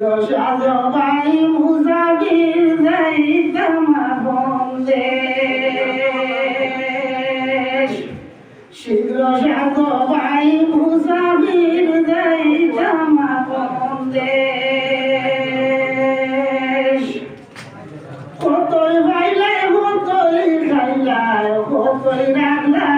সাজবাই মুসাবির যাইতাম বন্দে। শীঘ্র সাজবাই মুসাবির যাইতাম বন্দে। কতই বাইলে কতই খাইলাই কতই রান্নায়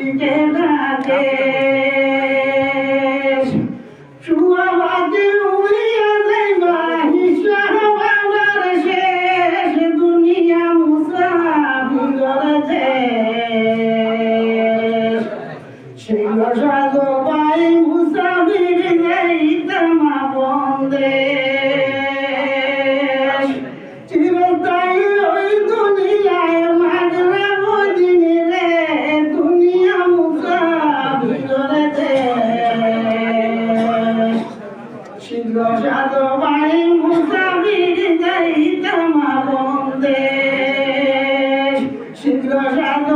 llevarte ছিল সাধবাই